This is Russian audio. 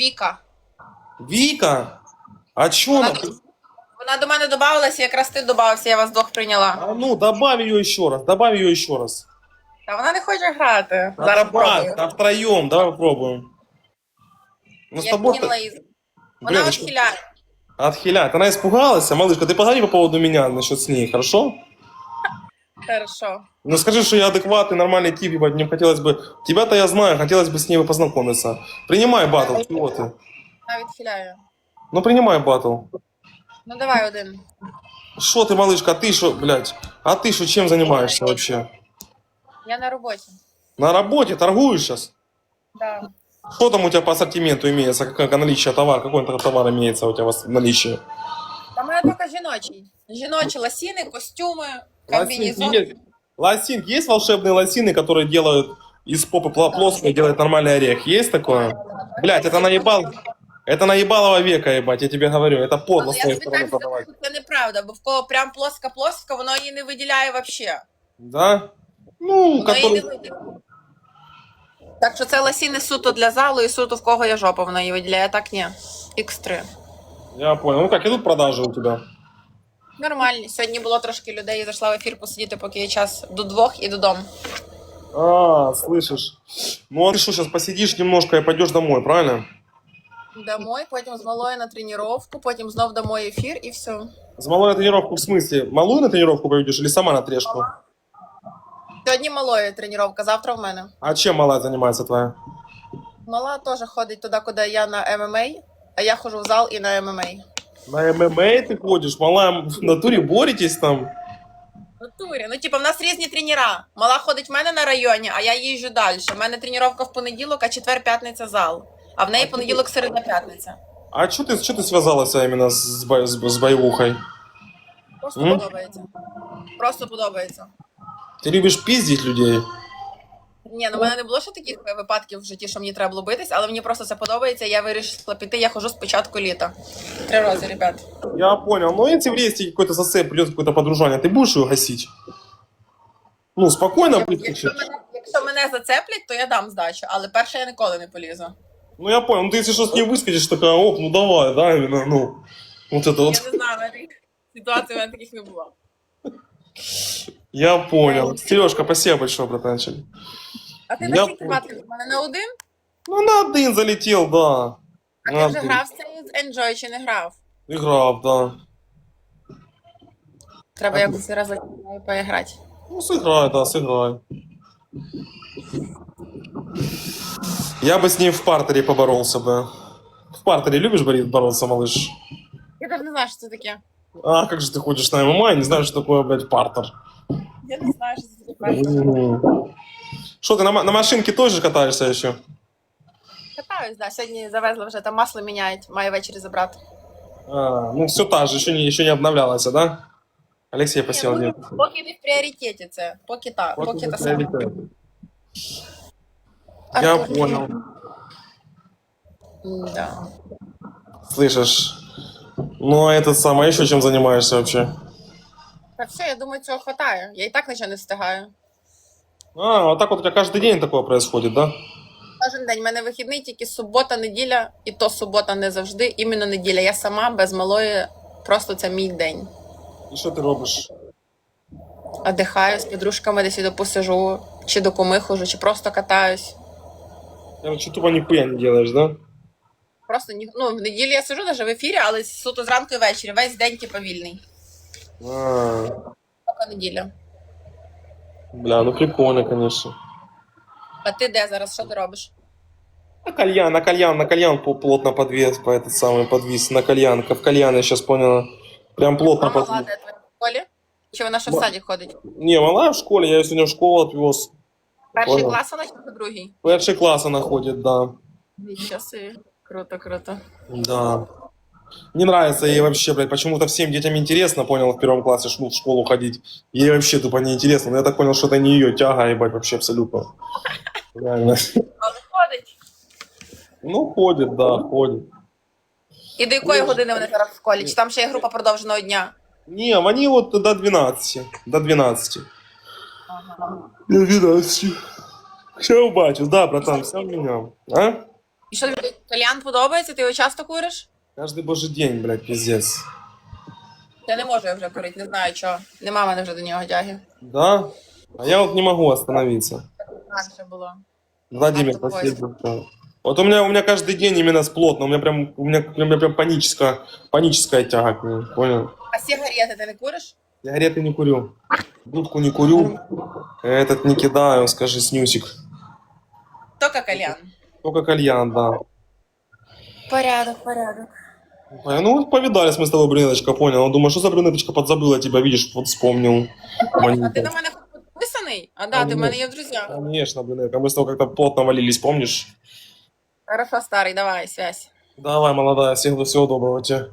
Віка. Вика? А чё Вона, она? до- вона до мене додавалася, якраз ти додавався, я вас двох прийняла. А ну, добавь ее еще раз, добавь ее еще раз. Та вона не хоче грати. Да Зараз добавь, пробую. да втроем, давай попробуем. Ну, с Я тобой кинула її. Вона Блин, а что- відхиляє. отхиляет. Она испугалась, а малышка, ты поговори по поводу меня насчет с ней, хорошо? Хорошо. Ну скажи, что я адекватный, нормальный тип, ебать, мне хотелось бы... Тебя-то я знаю, хотелось бы с ней познакомиться. Принимай батл, чего ты? Вона відхиляє. Ну принимай батл. Ну давай один. Что ты, малышка, а ты что, блядь? А ты что, чем занимаешься вообще? Я на роботі. На работе торгуешь сейчас? Да. Что там у тебя по ассортименту имеется? Как, как наличие товара? Какой то товар имеется у тебя в наличии? Та мене тільки жіночий. Жіночі ласіни, костюми, Лосинки комбінезон. есть? Лосинки есть волшебные лосины, которые делают из попы пла- плоской и делают нормальный орех? Есть такое? Блять, это наебал. Это наебалого века, ебать, я тебе говорю. Это подло Але с я твоей тобі стороны так скажу, продавать. що це неправда, бо в кого прям плоска-плоска, воно її не виділяє взагалі. Да? Ну, Воно її не который... виділяє. Так що це ласіни суто для залу і суто в кого є жопа, воно її виділяє, а так ні. X3. Я понял. Ну как, идут продажи у тебя? Нормально. Сьогодні було трошки людей, зайшла в ефір посидіти, поки є час до двох і додому. А, слышишь. Ну а ты что, сейчас посидишь немножко и пойдешь домой, правильно? Домой, потім з малою на тренування, потім знов домой ефір і все. С малой на тренировку в смысле? Малую на тренировку пойдешь или сама на трешку? Сьогодні малою тренування, завтра в мене. А чем малая занимается твоя? Мала теж ходить туди, куди я на ММА, а я ходжу в зал і на ММА. На ММА ты ходишь? Малая в натуре боретесь там? В натурі. Ну, типу, в нас різні тренера. Мала ходить в мене на районі, а я їжджу далі. У мене тренування в понеділок, а четвер-п'ятниця зал. А в неї понеділок, середа, п'ятниця. А что ты, что ты связалась именно с, бо- с, с боевухой? Просто М? подобається. Просто подобається. Ты любишь пиздить людей? Ні, ну в мене не було ще таких випадків в житті, що мені треба було битись, але мені просто це подобається. Я вирішила піти, я хожу з початку літа. Три рази, ребят. Я понял. Но если в рейсе какой-то зацеп, придет какое-то подружание, ты будешь его гасить? Ну, спокойно быть Якщо мене, якщо мене зацеплять, то я дам здачу, але перше я ніколи не полізу. Ну, я понял. Ну, ты если что с ней выскочишь, такая, оп, ну давай, да, именно, ну. Вот это Я вот. не знаю, в мене таких ситуацій в мене таких не було. Я понял. Сережка, спасибо большое, братанчик. А ти Я на скільки понял. батлів? У мене на один? Ну, на один залетел, да. А На ти вже один. грав в цей з Enjoy чи не грав? Играл, да. Треба А ти- якось раз поіграти. Ну, сыграй, да, сыграй. Я бы с ней в партере поборолся бы. В партере любишь Борис, бороться, малыш? Я навіть не знаю, що це таке. А, как же ты ходишь на ММА и не знаешь, что такое, блядь, партер? Я не знаю, що це таке. Что, ты на, ма- на машинке тоже катаешься еще? Катаюсь, да. Сьогодні завезли вже там масло міняють, маю ввечері забрати. А, ну, все та же, еще не, еще не обновлялась, да? Алексей посел, Ні, нет. ну, Поки не в пріоритеті це. Поки та, Вот поки это та саме. приоритет. Я Артур. понял. Да. Слышишь? Ну, а этот самый, еще чем занимаешься вообще? Та все, я думаю, цього хватає. Я і так нічого не встигаю. А, вот так вот у тебя каждый день такое происходит, да? Кожен день. У мене вихідний тільки субота, неділя, і то субота не завжди, іменно неділя. Я сама без малої, просто це мій день. И что ты робишь? Отдихаю з подружками, десь іду посижу, чи до куми хожу, чи просто катаюсь. Короче, тупо нихуя не делаешь, да? Просто ні... ну, в неділю я сижу навіть в ефірі, але суто зранку і ввечері. Весь день типу вільний. А, Тільки неділя. бля, ну прикольно, конечно. А ти де зараз? Що ти робиш? На кальян, на кальян, на кальян по- плотно подвес, по этот самый подвис, на кальян, в кальян я сейчас поняла. Прям А плотно мала подвис. де твоя в школі? Чи вона ще в Ма- саді ходить? Не, малая в школе, я ее сегодня в школу отвез. Перший Понял. клас вона чи другий? Перший класс она ходит, да. Нічого собі. Круто, круто. Да. Не нравится ей вообще, блядь, почему-то всем детям интересно, понял, в первом классе ш- ну, в школу ходить. Ей вообще тупо неинтересно. Но я так понял, что это не ее тяга, ебать, вообще абсолютно. Реально. Але ходить. Ну, ходит, да, ходит. І до якої години вони зараз в школі? Чи там ще є група продовженого дня? Не, они вот до 12. До 12. Ага. До 12. Все убачу, да, братан, все у меня. А? І що тобі кальян подобається? Ти його часто куриш? Каждый божий день, блядь, пиздец. Я не можу його вже курити, не знаю чого. Нема в мене вже до нього тяги. Да? А я вот не могу остановиться. Раніше було. Владимир, А, такое. спасибо. Вот у меня, у меня каждый день именно сплотно, у меня прям, у меня, у меня прям паническая, паническая тяга к нему, понял? А сигарети ти не куриш? Сигареты не курю, дудку не курю, этот не кидаю, скажи, снюсик. Тільки кальян. Только кальян, да. Порядок, порядок. Ну, вот повидались мы с тобой, брюнеточка, понял. Он думает, что за брюнеточка подзабыла тебя, видишь, вот вспомнил. А ти Маленько. на мене підписаний? А да, ти в мене є в друзьях. Конечно, брюнетка, мы с тобой как-то плотно валились, помнишь? Хорошо, старий, давай, связь. Давай, молодая, всего, всего доброго тебе.